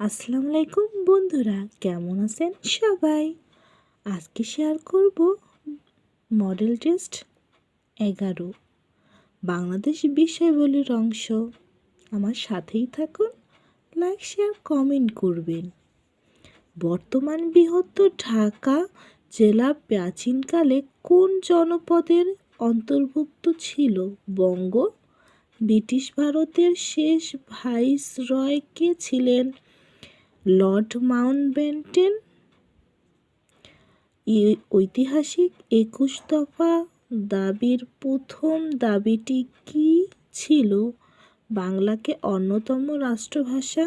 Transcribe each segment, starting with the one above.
আসসালামু আলাইকুম বন্ধুরা, কেমন আছেন সবাই? আজকে শেয়ার করব মডেল টেস্ট এগারো। বাংলাদেশ বিষয়বলির অংশ। আমার সাথেই থাকুন লাইক শেয়ার কমেন্ট করবেন। বর্তমান বৃহত্তর ঢাকা জেলা প্রাচীনকালে কোন জনপদের অন্তর্ভুক্ত ছিল? বঙ্গ, ব্রিটিশ ভারতের শেষ ভাইসরয় কে ছিলেন? Lord Mountbatten. ঐতিহাসিক একুশ দফা দাবির প্রথম দাবিটি কি ছিল? বাংলাকে অন্যতম রাষ্ট্রভাষা।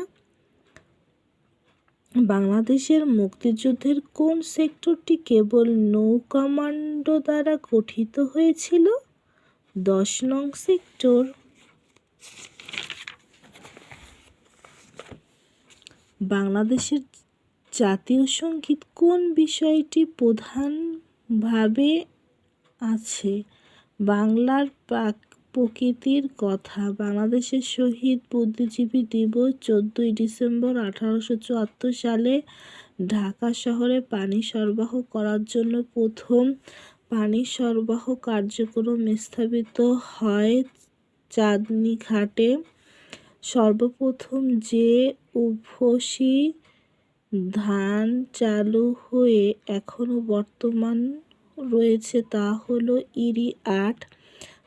বাংলাদেশের মুক্তিযুদ্ধের কোন সেক্টরটি কেবল নৌ কমান্ডো দ্বারা গঠিত হয়েছিল? দশ নং সেক্টর। বাংলাদেশের জাতীয় সংগীত কোন বিষয়টি প্রধানভাবে আছে? বাংলার প্রকৃতির কথা। বাংলাদেশের শহীদ বুদ্ধিজীবী দিবস চোদ্দোই ডিসেম্বর আঠারোশো চুয়াত্তর সালে ঢাকা শহরে পানি সরবরাহ করার জন্য প্রথম পানি সরবরাহ কার্যক্রম স্থাপিত হয় চাঁদনী ঘাটে সর্বপ্রথম যে উভসী ধান চালু হয়ে এখনও বর্তমান রয়েছে, তা হলো ইরি আট।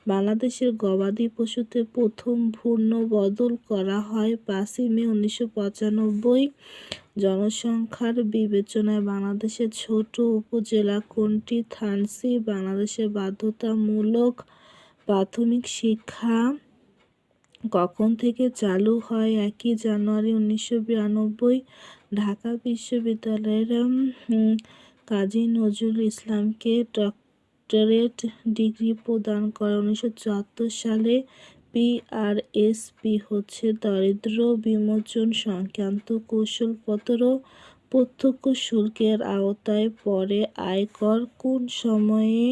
বাংলাদেশের গবাদি পশুতে প্রথম ভূর্ণ বদল করা হয় পাঁচই মে উনিশশো পঁচানব্বই। জনসংখ্যার বিবেচনায় বাংলাদেশের ছোট উপজেলা কোনটি? থানসি বাংলাদেশের বাধ্যতামূলক প্রাথমিক শিক্ষা কখন থেকে চালু হয় একই জানুয়ারি উনিশশো বিরানব্বই? ঢাকা বিশ্ববিদ্যালয়ের কাজী নজরুল ইসলামকে ডক্টরেট ডিগ্রি প্রদান করে উনিশশো চুয়াত্তর সালে পিআরএসপি হচ্ছে দারিদ্র, বিমোচন সংক্রান্ত কৌশলপত্র। প্রত্যক্ষ শুল্কের আওতায় পড়ে আয়কর কোন সময়ে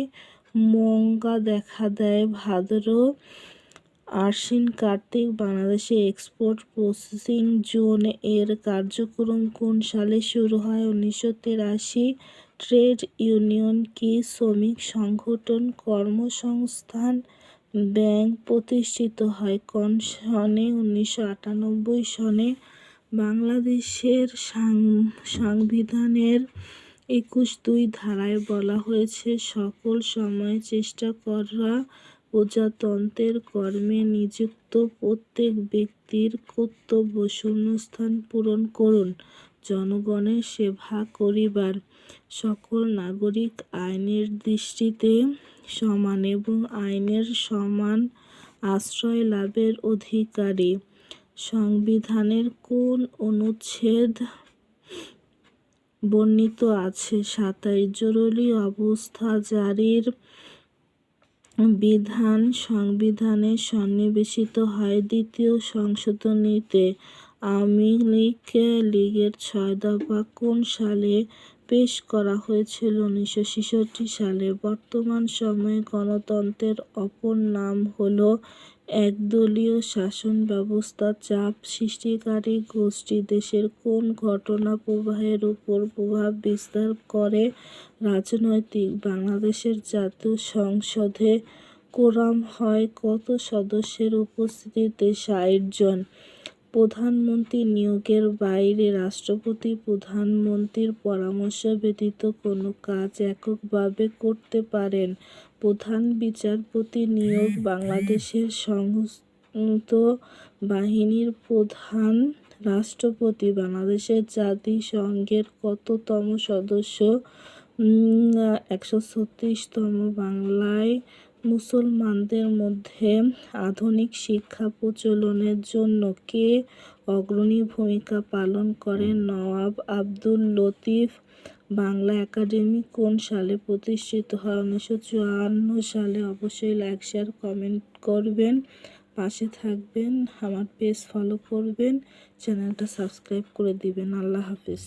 মঙ্গা দেখা দেয় ভাদ্র আশ্বিন কার্তিক বাংলাদেশে এক্সপোর্ট প্রসেসিং জোন এর কার্যক্রম কোন সালে শুরু হয়? উনিশশো তেরাশি ট্রেড ইউনিয়ন কি শ্রমিক সংগঠন কর্মসংস্থান ব্যাংক প্রতিষ্ঠিত হয় কোন সনে? উনিশশো আটানব্বই সনে বাংলাদেশের সংবিধানের একুশ দুই ধারায় বলা হয়েছে, সকল সময় চেষ্টা করা প্রজাতন্ত্রের কর্মে নিযুক্ত প্রত্যেক ব্যক্তির কর্তব্য শূন্যস্থান পূরণ করুন। জনগণের সেবা করিবার সকল নাগরিক আইনের দৃষ্টিতে সমান এবং আইনের সমান আশ্রয় লাভের অধিকারী। সংবিধানের কোন অনুচ্ছেদ বর্ণিত আছে? সাতাইশ জরুরি অবস্থা জারির বিধান সংবিধানে সন্নিবেশিত হয়। দ্বিতীয় সংশোধনীতে আওয়ামী লীগ লীগের ছয় দফা কোন সালে পেশ করা হয়েছিল? উনিশশো ছেষট্টি সালে। বর্তমান সময়ে গণতন্ত্রের অপর নাম হল একদলীয় শাসন ব্যবস্থা চাপ সৃষ্টিকারী গোষ্ঠী দেশের কোন ঘটনা প্রবাহের উপর প্রভাব বিস্তার করে? রাজনৈতিক বাংলাদেশের জাতীয় সংসদে কোরাম হয় কত সদস্যের উপস্থিতিতে ষাট জন। প্রধানমন্ত্রী নিয়োগের বাইরে রাষ্ট্রপতি, প্রধানমন্ত্রীর পরামর্শ ব্যতীত কোনো কাজ এককভাবে করতে পারেন। প্রধান বিচারপতি নিয়োগ বাংলাদেশের সংহত বাহিনীর প্রধান রাষ্ট্রপতি। বাংলাদেশের জাতিসংঘের কততম সদস্য? একশো ছত্রিশতম। বাংলায় মুসলমানদের মধ্যে আধুনিক শিক্ষা প্রচলনের জন্য কে অগ্রণী ভূমিকা পালন করেন? নওয়াব আব্দুল লতিফ বাংলা একাডেমি কোন সালে প্রতিষ্ঠিত হয়? উনিশশো চুয়ান্ন সালে অবশ্যই লাইক, শেয়ার, কমেন্ট করবেন। পাশে থাকবেন, আমার পেজ ফলো করবেন, চ্যানেলটা সাবস্ক্রাইব করে দিবেন। আল্লাহ হাফিজ।